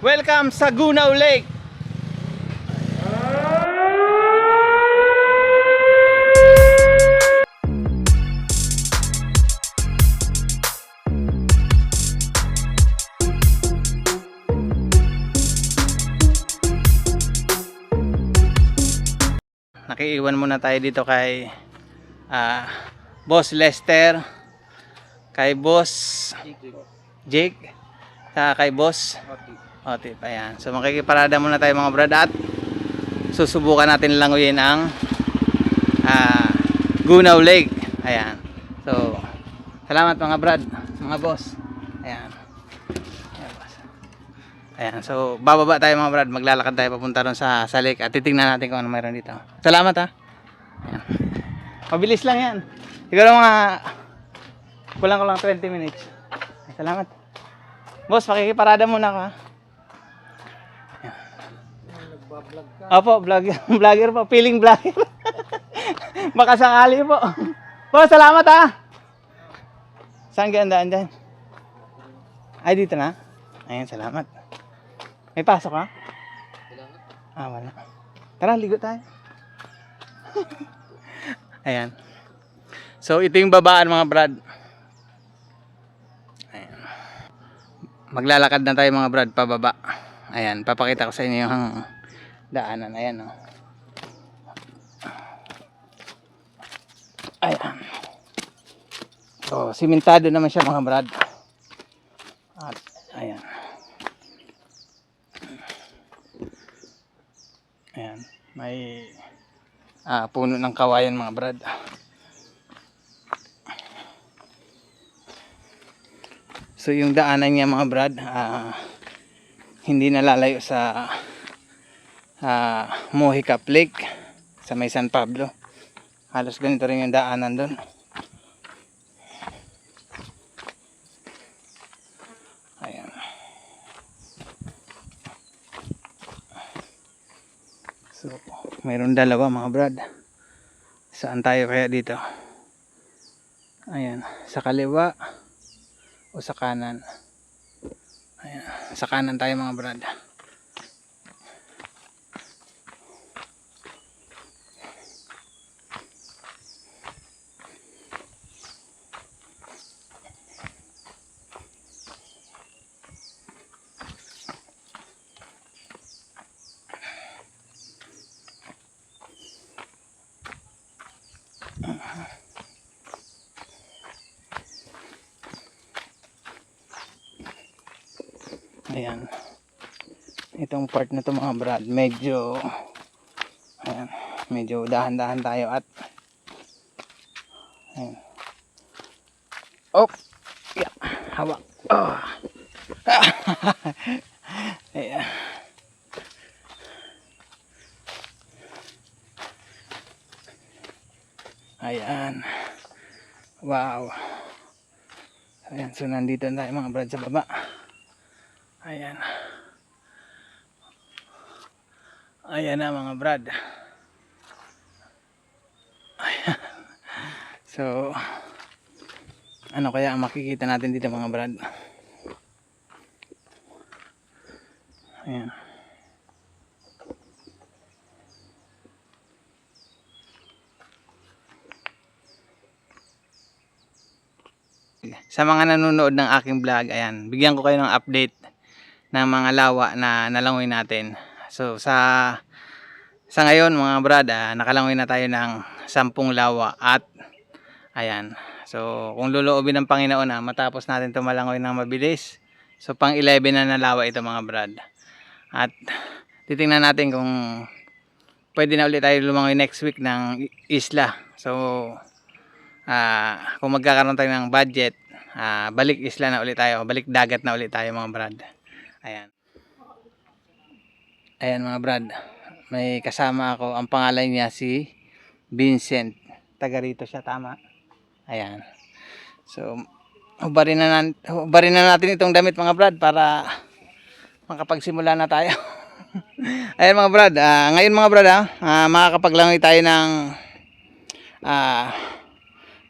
Welcome sa Gunaw Lake. Nakiiwan muna tayo dito kay ah, Boss Lester, kay Boss Jake, saka kay Boss Otip. Ayan. So makikiparada muna tayo mga brad at susubukan natin languyin ang ah, Gunaw Lake. Ayan. So salamat mga brad, mga boss. Ayan. Ayan. So bababa tayo mga brad, maglalakad tayo papunta ron sa, sa lake at titingnan natin kung ano mayroon dito. Salamat ha. Ayan. Mabilis lang yan. Siguro mga kulang ko lang 20 minutes. Salamat. Boss, pakikiparada muna ka. Opo, vlogger, vlogger po, feeling vlogger. Baka sakali po. Boss, salamat ha. Saan ka andaan dyan? Ay, dito na. Ayan, salamat. May pasok ha? Ah, wala. Tara, ligo tayo. Ayan. So, ito yung babaan mga brad. Ayan. Maglalakad na tayo mga brad pababa. Ayan, papakita ko sa inyo yung daanan. Ayan, oh. Ayan. So, simentado naman siya mga brad. At, ayan. Ayan. May ah, puno ng kawayan mga brad. So yung daanan niya mga brad, ah, hindi nalalayo sa ah, Mohicap Lake sa may San Pablo. Halos ganito rin yung daanan doon. Ayan. So, mayroon dalawa mga brad. Saan tayo kaya dito? Ayan, sa kaliwa o sa kanan. Ayan, sa kanan tayo mga brad. Ayan. Itong part na to mga brad, medyo ayan, medyo dahan-dahan tayo at ayan. Oh! Yeah. Hawak. Oh. ayan. Ayan. Wow. Ayan, so nandito na tayo mga brad sa baba. Ayan. Ayan na mga brad. Ayan. So, ano kaya ang makikita natin dito mga brad? Ayan. Sa mga nanonood ng aking vlog, ayan, bigyan ko kayo ng update ng mga lawa na nalangoy natin. So sa sa ngayon mga brad, ah, nakalangoy na tayo ng 10 lawa at ayan. So kung luluobin ng Panginoon na matapos natin tumalangoy ng mabilis. So pang 11 na nalawa ito mga brad. At titingnan natin kung pwede na ulit tayo lumangoy next week ng isla. So ah kung magkakaroon tayo ng budget, ah, balik isla na ulit tayo, balik dagat na ulit tayo mga brad. Ayan. Ayan mga brad. May kasama ako. Ang pangalan niya si Vincent. Taga rito siya, tama? Ayan. So, hubarin na, nan- hubarin na natin itong damit mga brad para makapagsimula na tayo. Ayan mga brad. ah, ngayon mga brad, ah, ah, makakapaglangoy tayo ng ah,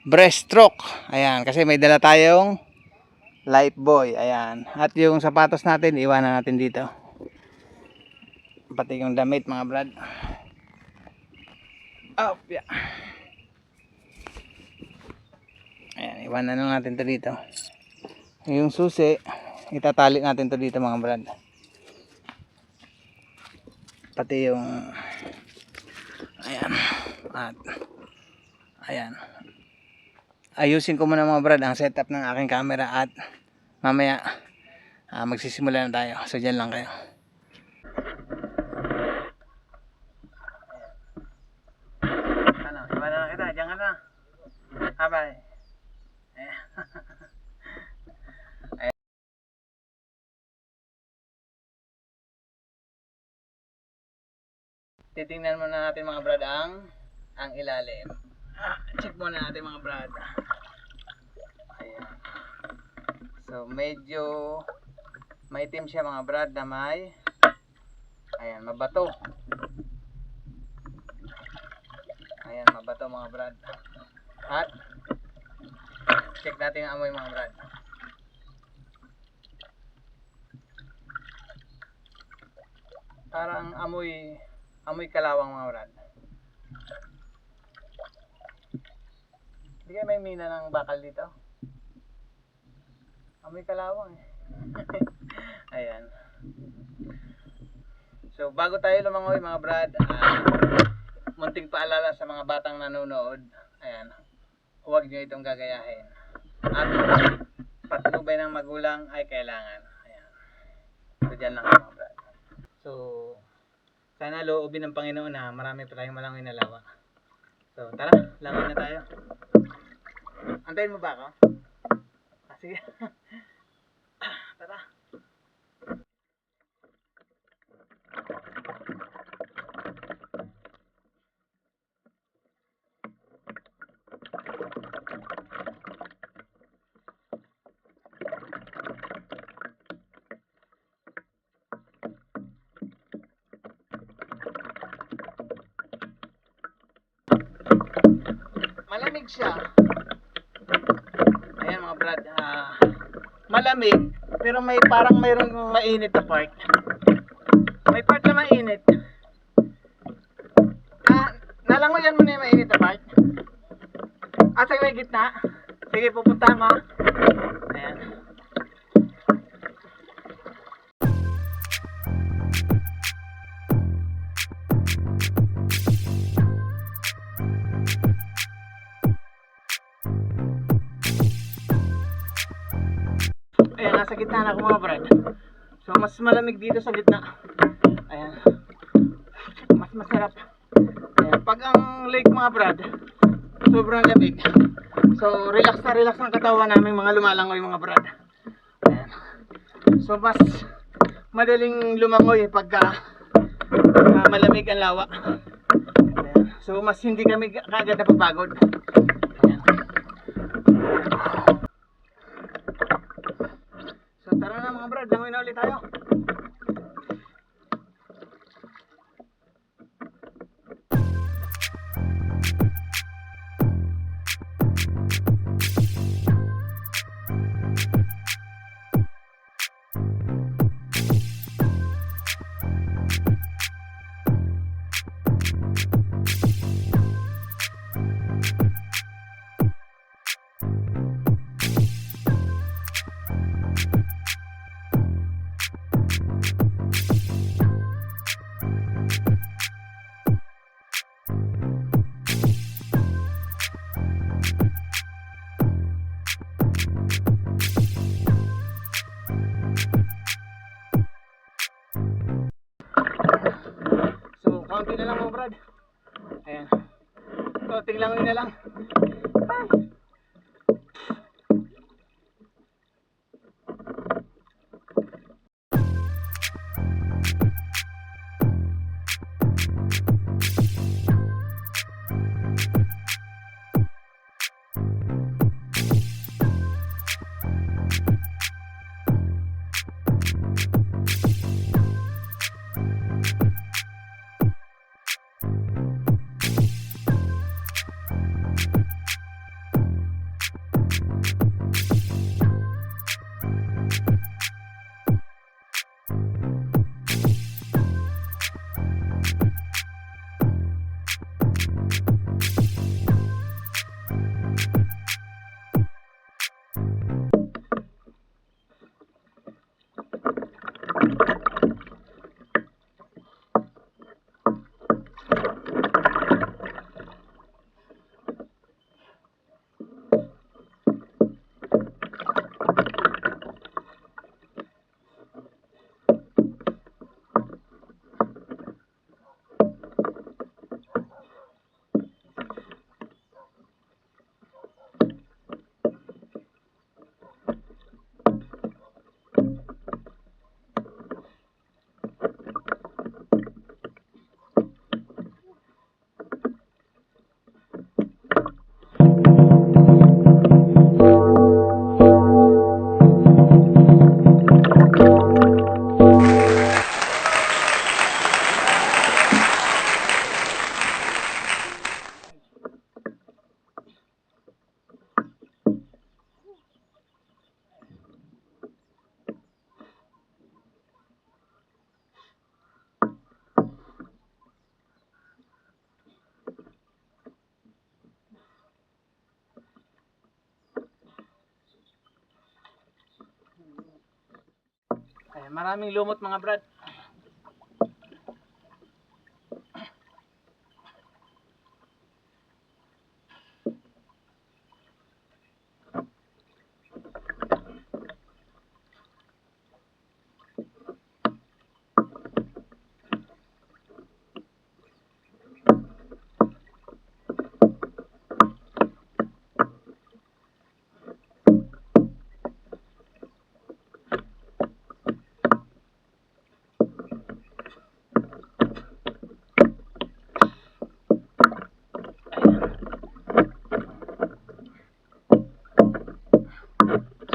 breaststroke. Ayan. Kasi may dala tayong life boy. Ayan. At yung sapatos natin, iwanan natin dito. Pati yung damit mga brad. Oh, yeah. Ayan, iwanan na natin to dito. Yung susi, itatali natin to dito mga brad. Pati yung ayan. At ayan. Ayusin ko muna mga brad ang setup ng aking camera at mamaya ah, magsisimula na tayo. So dyan lang kayo. Ano, iwanan na kita. Diyan ka na. Habay. Ayan. titingnan muna natin mga brad ang ang ilalim. Ah, check muna natin mga brad. Ayan. So medyo maitim siya mga brad na may ayan, mabato. Ayan, mabato mga brad. At check natin ang amoy mga brad. Parang amoy amoy kalawang mga brad. Hindi kayo may mina ng bakal dito? Amoy kalawang eh. Ayan. So bago tayo lumangoy mga brad, ah, munting paalala sa mga batang nanonood. Ayan. Huwag nyo itong gagayahin. At patnubay ng magulang ay kailangan. Ayan. So dyan lang mga brad. So sana loobin ng Panginoon na marami pa tayong malangoy na lawa. So, tara, langoy na tayo. Antayin mo ba ako? Ah, sige. tara. Malamig siya. Ayan mga brad, ah, malamig, pero may parang mayroong mainit na part. May part na mainit. Ah, nalangoyan mo na yung mainit na part. Ah, sa gitna. Sige, pupunta mo. Ayan. Nasa gitna na ako mga brad. So, mas malamig dito sa gitna. Ayan. Mas masarap. Ayan. Pag ang lake mga brad, sobrang lamig. So, relax na relax ang katawan namin mga lumalangoy mga brad. Ayan. So, mas madaling lumangoy pagka ah, malamig ang lawa. Ayan. So, mas hindi kami kagad napapagod. Ayan. So tara na mga brad, langoy na ulit tayo. Kaunting langoy na lang. Ay. Ayan, maraming lumot mga brad.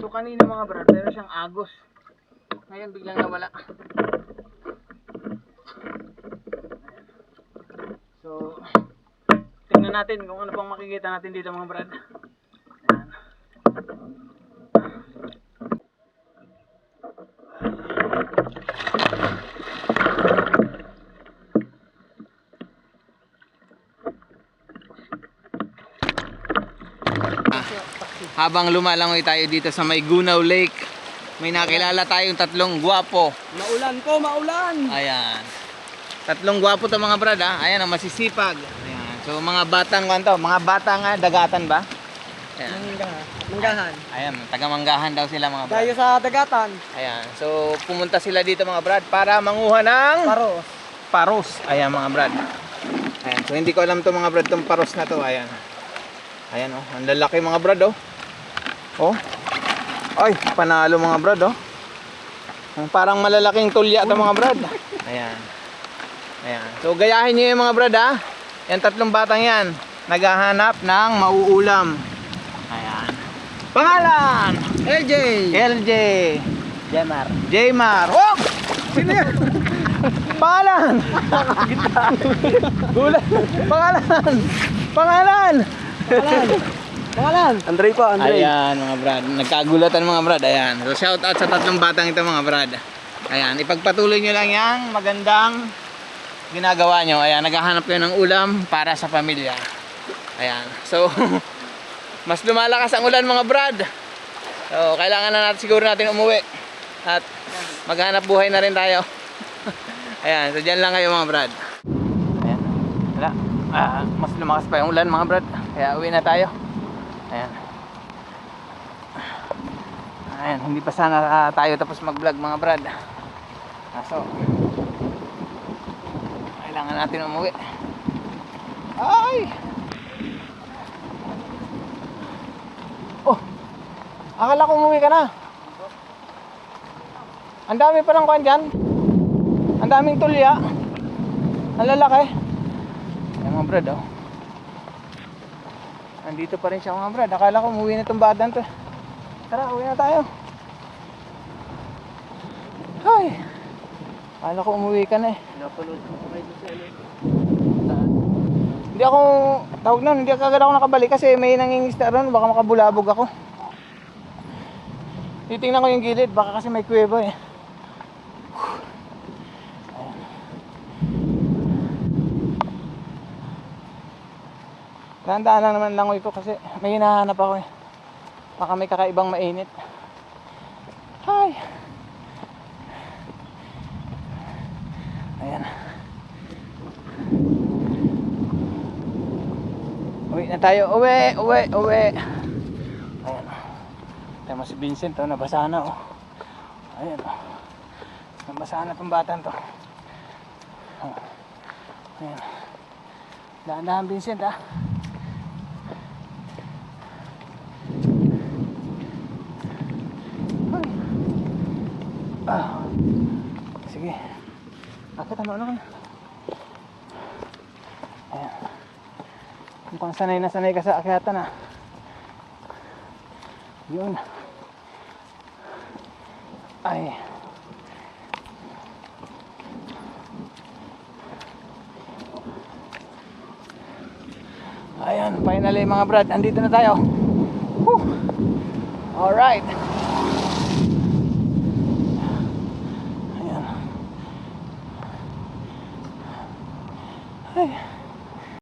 So kanina mga brad, meron siyang agos. Ngayon biglang nawala. So, tingnan natin kung ano pang makikita natin dito mga brad. Ayan. Habang lumalangoy tayo dito sa may Gunaw Lake, may nakilala tayong tatlong gwapo. Maulan po, maulan! Ayan. Tatlong gwapo to mga brad ha. Ayan ang masisipag. Ayan. So mga batang kanto, mga batang nga dagatan ba? Ayan. Manggahan. Manggahan. Ayan, taga-manggahan daw sila mga brad. Tayo sa dagatan. Ayan. So pumunta sila dito mga brad para manguha ng Paros. paros. Ayan mga brad. Ayan. So hindi ko alam to mga brad tong paros na to. Ayan. Ayan oh. Ang lalaki mga brad oh. Oh. Ay, panalo mga brad oh. Parang malalaking tulya to mga brad. Ayan. Ayan. So gayahin niyo yung mga brad ha. Yan tatlong batang yan. Naghahanap ng mauulam. Ayan. Pangalan! LJ! LJ. Jemar. Jaymar. Oh! Sino yan? Pangalan! Gulat. Pangalan! Pangalan! Pangalan! Pangalan! Andre po, Andre. Ayan mga brad. Nagkagulatan mga brad. Ayan. So shout out sa tatlong batang ito mga brad. Ayan. Ipagpatuloy nyo lang yan. Magandang ginagawa nyo. Ayan. Naghahanap kayo ng ulam para sa pamilya. Ayan. So mas lumalakas ang ulan mga brad. So kailangan na natin siguro natin umuwi. At maghanap buhay na rin tayo. Ayan. So dyan lang kayo mga brad. Ayan. Wala. Ah, mas lumakas pa yung ulan mga brad. Kaya uwi na tayo. Ayan. Ayan, hindi pa sana ah, tayo tapos mag-vlog mga brad. Kaso, kailangan natin umuwi. Ay! Oh! Akala ko umuwi ka na. Ang dami pa ng kwan dyan. Ang daming tulya. Ang lalaki. Ayan mga brad oh. Nandito pa rin siya mga brad. Akala ko umuwi na itong badan to. Tara, uwi na tayo. Hay! Akala ko umuwi ka na eh. Napanood ko po kayo sa. Hindi ako, tawag na, hindi agad ako nakabalik kasi may nangingisda ron. Baka makabulabog ako. Titingnan ko yung gilid. Baka kasi may kuweba eh. Dahan-dahan lang naman langoy ko kasi may hinahanap ako eh. Baka may kakaibang mainit. Hi! Ayan. Uwi na tayo. Uwi! Uwi! Uwi! Ayan. Tama si Vincent. Oh, nabasa na. Oh. Ayan. Oh. Nabasa na itong batang to. Oh. Ayan. Dahan-dahan Vincent ah. Ay. Ah. Sige. Akit ano ano ka na. Ayan. Mukhang sanay na sanay ka sa akyatan ah. Yun. Ay. Ayan, finally mga brad, andito na tayo. Whew. Alright.